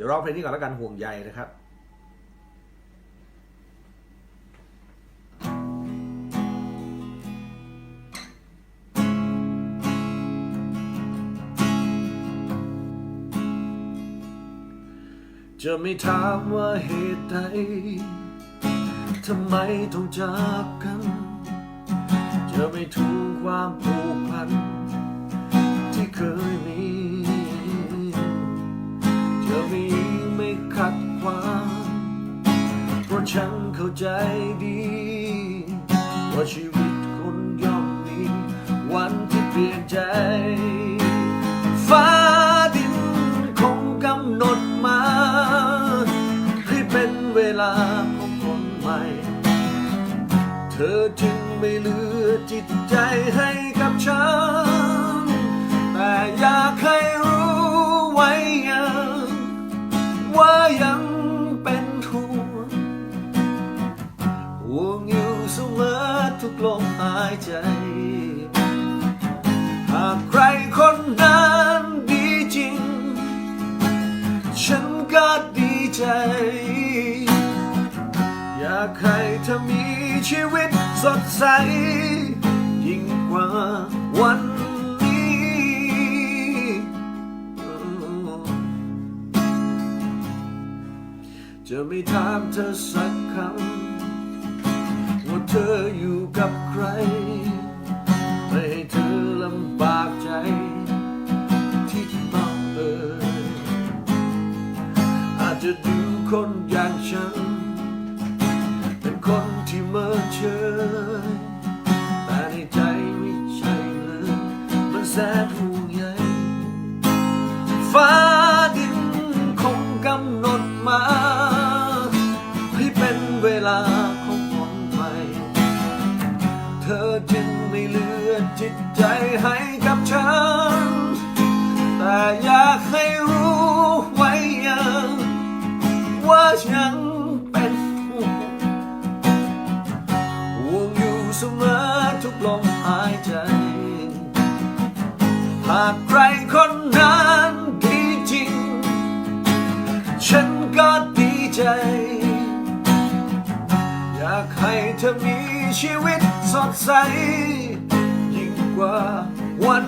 ดี๋ยวร้องเพลงนี้ก่อนแล้วกันห่วงใยนะครับจะไม่ถามว่าเหตุใด ทำไมต้องจากกัน จะไม่ทวงความผูกพัน ที่เคยมี จะไม่ไม่ขัดขวางเพราะฉันเข้าใจดี ว่าชีวิตคนย่อมมีวันที่เปลี่ยนใจ ฟ้าดินคงกำหนดมาให้เป็นเวลาของคนใหม่ เธอจึงไม่เหลือจิตใจให้ ใจ อยากให้เธอมีชีวิตสดใส ยิ่งกว่าวันนี้ จะไม่ถามเธอสักคำ ว่าเธออยู่กับใคร คนอย่างฉัน เป็นคนที่เมื่อเชยแต่ในใจไม่ใช่เลยมันแสนห่วงใยฟ้าดินคงกำหนดมาให้เป็นเวลาของคนใหม่เธอจึงไม่เหลือจิตใจให้ เป็นห่วงห่วงอยู่เสมอทุกลมหายใจ หากใครคนนั้นดีจริง ฉันก็ดีใจ อยากให้เธอมีชีวิตสดใส ยิ่งกว่าวัน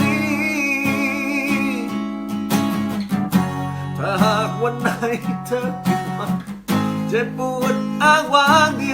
นี้ถ้าหากวันไหนเธอ เจ็บปวดอ้างว้างเดียว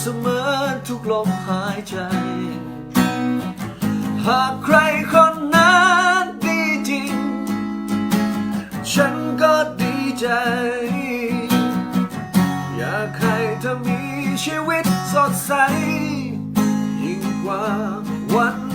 เสมอทุกลมหายใจ หากใครคนนั้นดีจริง ฉันก็ดีใจ อยากให้เธอมีชีวิตสดใส ยิ่งกว่าวัน